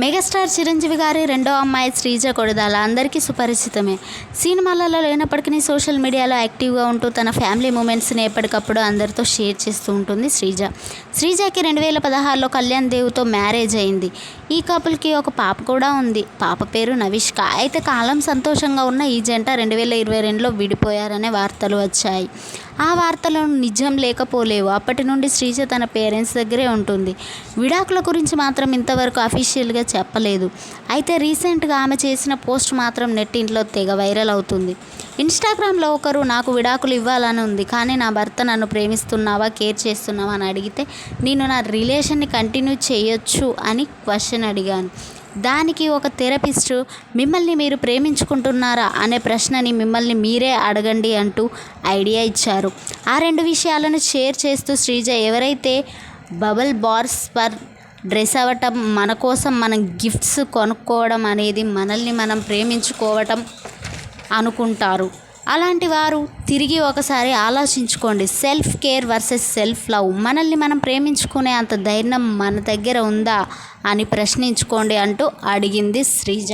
Megastar Chiranjeevi గారి రెండో అమ్మాయి శ్రీజ కొడదాల అందరికీ సుపరిచితమే. సినిమాలలో లేనప్పటికీ సోషల్ మీడియాలో యాక్టివ్గా ఉంటూ తన ఫ్యామిలీ మూమెంట్స్ని ఎప్పటికప్పుడు అందరితో షేర్ చేస్తూ ఉంటుంది శ్రీజ. శ్రీజకి రెండు వేల పదహారులో కళ్యాణ్ దేవుతో మ్యారేజ్ అయింది. ఈ కపుల్కి ఒక పాప కూడా ఉంది. పాప పేరు నవిష్క. అయితే కాలం సంతోషంగా ఉన్న ఈ జంట రెండు వేల ఇరవై రెండులో విడిపోయారనే వార్తలు వచ్చాయి. ఆ వార్తలు నిజం లేకపోలేవు. అప్పటి నుండి శ్రీజ తన పేరెంట్స్ దగ్గరే ఉంటుంది. విడాకుల గురించి మాత్రం ఇంతవరకు అఫీషియల్గా చెప్పలేదు. అయితే రీసెంట్గా ఆమె చేసిన పోస్ట్ మాత్రం నెట్టింట్లో తెగ వైరల్ అవుతుంది. ఇన్స్టాగ్రామ్లో ఒకరు నాకు విడాకులు ఇవ్వాలని ఉంది కానీ నా భర్త నన్ను ప్రేమిస్తున్నావా కేర్ చేస్తున్నావా అని అడిగితే నేను నా రిలేషన్ని కంటిన్యూ చేయొచ్చు అని క్వశ్చన్ అడిగాను. దానికి ఒక థెరపిస్ట్ మిమ్మల్ని మీరు ప్రేమించుకుంటున్నారా? అనే ప్రశ్నని మిమ్మల్ని మీరే అడగండి అంటూ ఐడియా ఇచ్చారు. ఆ రెండు విషయాలను షేర్ చేస్తూ శ్రీజ ఎవరైతే బబుల్ బార్స్ పర్ డ్రెస్ అవ్వటం మన కోసం మనం గిఫ్ట్స్ కొనుక్కోవడం అనేది మనల్ని మనం ప్రేమించుకోవటం అనుకుంటారు. అలాంటి వారు తిరిగి ఒకసారి ఆలోచించుకోండి. Self care versus self love. మనల్ని మనం ప్రేమించుకునే అంత ధైర్యం మన దగ్గర ఉందా అని ప్రశ్నించుకోండి అంటూ అడిగింది శ్రీజ.